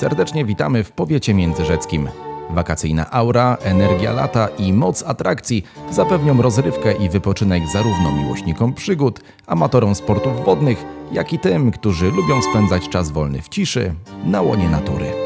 Serdecznie witamy w powiecie międzyrzeckim. Wakacyjna aura, energia lata i moc atrakcji zapewnią rozrywkę i wypoczynek zarówno miłośnikom przygód, amatorom sportów wodnych, jak i tym, którzy lubią spędzać czas wolny w ciszy, na łonie natury.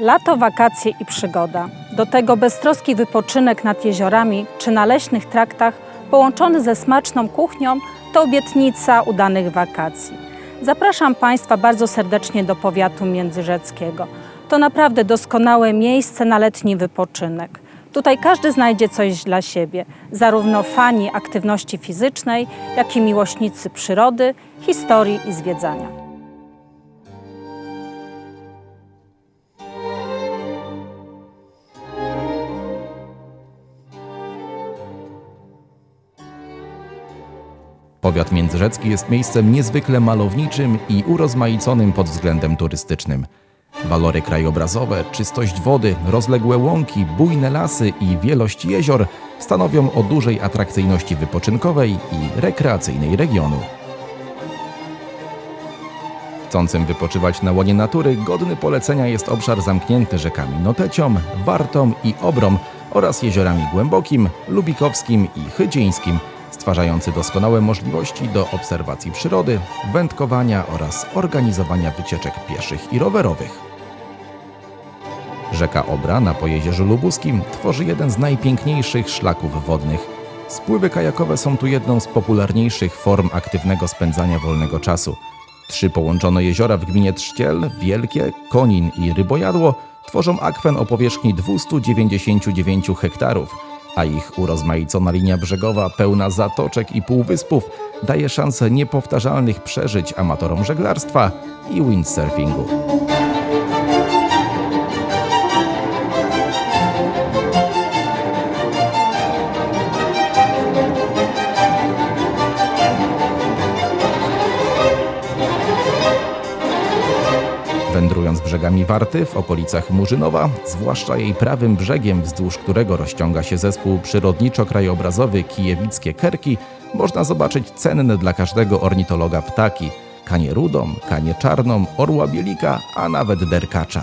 Lato, wakacje i przygoda. Do tego beztroski wypoczynek nad jeziorami czy na leśnych traktach połączony ze smaczną kuchnią to obietnica udanych wakacji. Zapraszam Państwa bardzo serdecznie do powiatu międzyrzeckiego. To naprawdę doskonałe miejsce na letni wypoczynek. Tutaj każdy znajdzie coś dla siebie, zarówno fani aktywności fizycznej, jak i miłośnicy przyrody, historii i zwiedzania. Powiat międzyrzecki jest miejscem niezwykle malowniczym i urozmaiconym pod względem turystycznym. Walory krajobrazowe, czystość wody, rozległe łąki, bujne lasy i wielość jezior stanowią o dużej atrakcyjności wypoczynkowej i rekreacyjnej regionu. Chcącym wypoczywać na łonie natury godny polecenia jest obszar zamknięty rzekami Notecią, Wartą i Obrą oraz jeziorami Głębokim, Lubikowskim i Chydzińskim, stwarzający doskonałe możliwości do obserwacji przyrody, wędkowania oraz organizowania wycieczek pieszych i rowerowych. Rzeka Obra na Pojezierzu Lubuskim tworzy jeden z najpiękniejszych szlaków wodnych. Spływy kajakowe są tu jedną z popularniejszych form aktywnego spędzania wolnego czasu. Trzy połączone jeziora w gminie Trzciel, Wielkie, Konin i Rybojadło tworzą akwen o powierzchni 299 hektarów, a ich urozmaicona linia brzegowa pełna zatoczek i półwyspów daje szansę niepowtarzalnych przeżyć amatorom żeglarstwa i windsurfingu. Wędrując brzegami Warty w okolicach Murzynowa, zwłaszcza jej prawym brzegiem, wzdłuż którego rozciąga się zespół przyrodniczo-krajobrazowy Kijewickie Kerki, można zobaczyć cenne dla każdego ornitologa ptaki kanie rudą, kanie czarną, orła bielika, a nawet derkacza.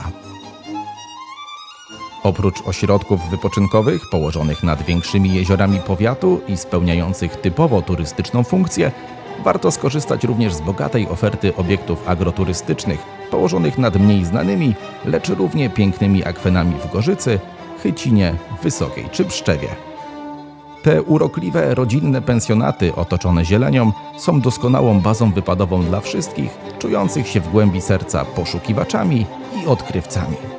Oprócz ośrodków wypoczynkowych położonych nad większymi jeziorami powiatu i spełniających typowo turystyczną funkcję, warto skorzystać również z bogatej oferty obiektów agroturystycznych położonych nad mniej znanymi, lecz równie pięknymi akwenami w Gorzycy, Chycinie, Wysokiej czy Pszczewie. Te urokliwe, rodzinne pensjonaty otoczone zielenią są doskonałą bazą wypadową dla wszystkich czujących się w głębi serca poszukiwaczami i odkrywcami.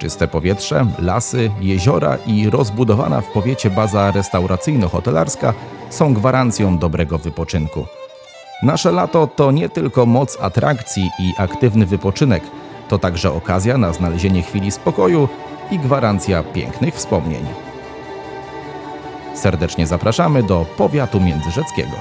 Czyste powietrze, lasy, jeziora i rozbudowana w powiecie baza restauracyjno-hotelarska są gwarancją dobrego wypoczynku. Nasze lato to nie tylko moc atrakcji i aktywny wypoczynek, to także okazja na znalezienie chwili spokoju i gwarancja pięknych wspomnień. Serdecznie zapraszamy do powiatu międzyrzeckiego.